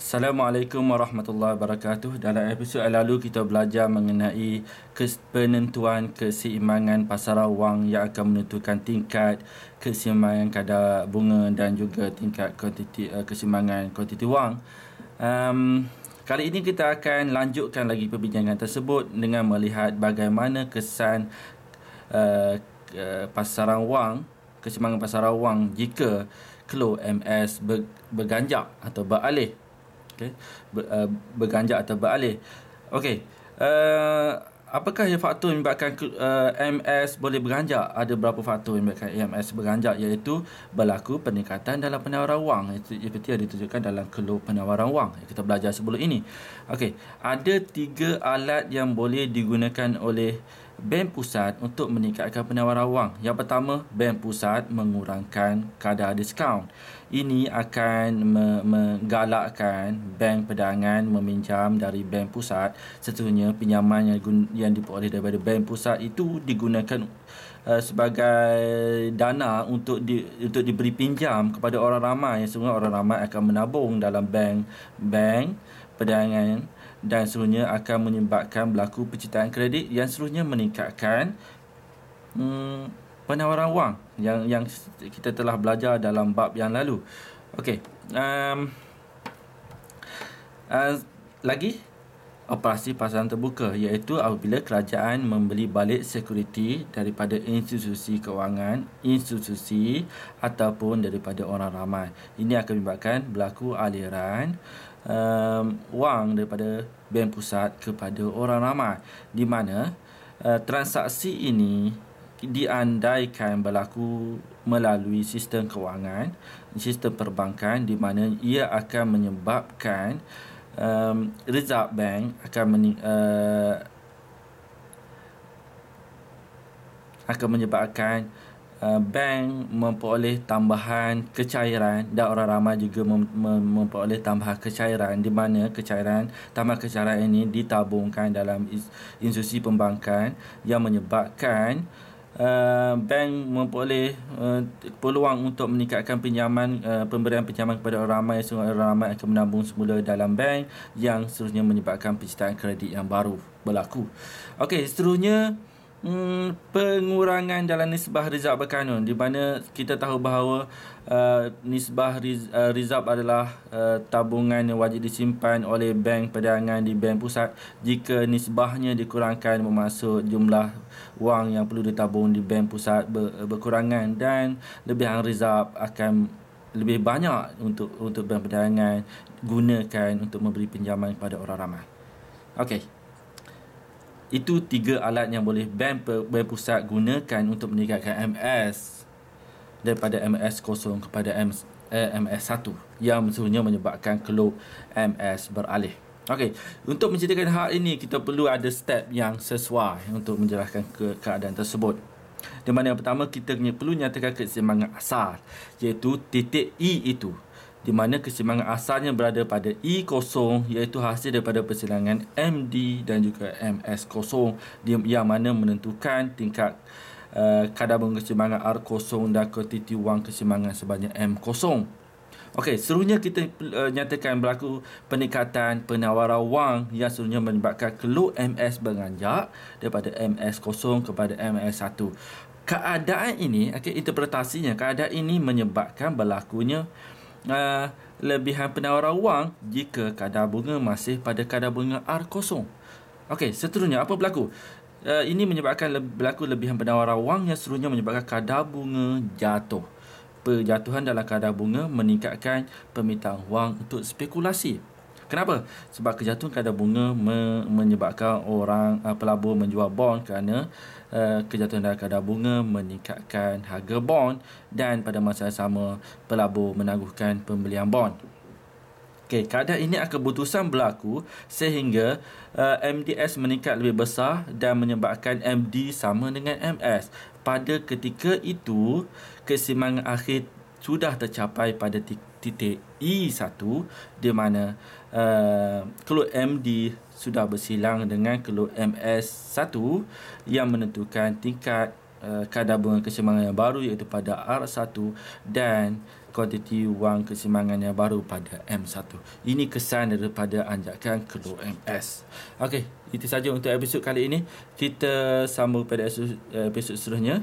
Assalamualaikum warahmatullahi wabarakatuh. Dalam episod lalu kita belajar mengenai penentuan keseimbangan pasaran wang yang akan menentukan tingkat keseimbangan kadar bunga dan juga tingkat kuantiti uh, keseimbangan kuantiti wang. Um, kali ini kita akan lanjutkan lagi perbincangan tersebut dengan melihat bagaimana kesan uh, pasaran wang, keseimbangan pasaran wang jika kelo MS berganjak atau beralih okay. Ber, uh, berganjak atau beralih. Okey. Uh, apakah yang faktor menyebabkan uh, MS boleh berganjak? Ada berapa faktor yang menyebabkan MS berganjak iaitu berlaku peningkatan dalam penawaran wang. Itu seperti yang ditunjukkan dalam kelur penawaran wang yang kita belajar sebelum ini. Okey, ada tiga alat yang boleh digunakan oleh Bank Pusat untuk meningkatkan penawaran wang. Yang pertama, Bank Pusat mengurangkan kadar diskaun. Ini akan menggalakkan bank perdagangan meminjam dari Bank Pusat. Seterusnya, pinjaman yang, yang diperoleh daripada Bank Pusat itu digunakan uh, sebagai dana untuk di, untuk diberi pinjam kepada orang ramai. Sebenarnya orang ramai akan menabung dalam bank bank perdagangan dan seluruhnya akan menyebabkan berlaku penciptaan kredit yang seluruhnya meningkatkan hmm, penawaran wang yang yang kita telah belajar dalam bab yang lalu. Okey. Um, uh, lagi operasi pasaran terbuka iaitu apabila kerajaan membeli balik sekuriti daripada institusi kewangan, institusi ataupun daripada orang ramai. Ini akan menyebabkan berlaku aliran um, wang daripada bank pusat kepada orang ramai. Di mana uh, transaksi ini diandaikan berlaku melalui sistem kewangan, sistem perbankan di mana ia akan menyebabkan um, Reserve Bank akan men, uh, akan menyebabkan Uh, bank memperoleh tambahan kecairan dan orang ramai juga mem- mem- memperoleh tambahan kecairan di mana kecairan tambahan kecairan ini ditabungkan dalam institusi pembankan yang menyebabkan uh, bank memperoleh uh, peluang untuk meningkatkan pinjaman uh, pemberian pinjaman kepada orang ramai sehingga orang ramai akan menabung semula dalam bank yang seterusnya menyebabkan penciptaan kredit yang baru berlaku. Okey, seterusnya Hmm, pengurangan dalam nisbah rizab berkanun di mana kita tahu bahawa uh, nisbah riz, uh, rizab adalah uh, tabungan yang wajib disimpan oleh bank perdagangan di bank pusat jika nisbahnya dikurangkan bermaksud jumlah wang yang perlu ditabung di bank pusat ber, berkurangan dan lebihan rizab akan lebih banyak untuk untuk bank perdagangan gunakan untuk memberi pinjaman kepada orang ramai. Okey. Itu tiga alat yang boleh bank, bank pusat gunakan untuk meningkatkan MS daripada MS kosong kepada MS, eh, MS 1 yang sebenarnya menyebabkan keluk MS beralih. Okey, untuk menceritakan hal ini kita perlu ada step yang sesuai untuk menjelaskan ke keadaan tersebut. Di mana yang pertama kita perlu nyatakan keseimbangan asal iaitu titik E itu di mana keseimbangan asalnya berada pada E0 iaitu hasil daripada persilangan MD dan juga MS0 yang mana menentukan tingkat uh, kadar bunga keseimbangan R0 dan kuantiti wang keseimbangan sebanyak M0. Okey, seluruhnya kita uh, nyatakan berlaku peningkatan penawaran wang yang seluruhnya menyebabkan keluk MS beranjak daripada MS0 kepada MS1. Keadaan ini, okay, interpretasinya, keadaan ini menyebabkan berlakunya uh, lebihan penawaran wang jika kadar bunga masih pada kadar bunga R0. Okey, seterusnya apa berlaku? Uh, ini menyebabkan le- berlaku lebihan penawaran wang yang seterusnya menyebabkan kadar bunga jatuh. Perjatuhan dalam kadar bunga meningkatkan permintaan wang untuk spekulasi. Kenapa? Sebab kejatuhan kadar bunga me- menyebabkan orang uh, pelabur menjual bond kerana uh, kejatuhan kadar bunga meningkatkan harga bond dan pada masa yang sama pelabur menangguhkan pembelian bond. Okey, keadaan ini akan keputusan berlaku sehingga uh, MDS meningkat lebih besar dan menyebabkan MD sama dengan MS. Pada ketika itu, keseimbangan akhir sudah tercapai pada titik E1 di mana uh, keluar MD sudah bersilang dengan keluar MS1 yang menentukan tingkat uh, kadar bunga keseimbangan yang baru iaitu pada R1 dan kuantiti wang kesimbangan yang baru pada M1. Ini kesan daripada anjakan keluar MS. Okey, itu saja untuk episod kali ini. Kita sambung pada episod seterusnya.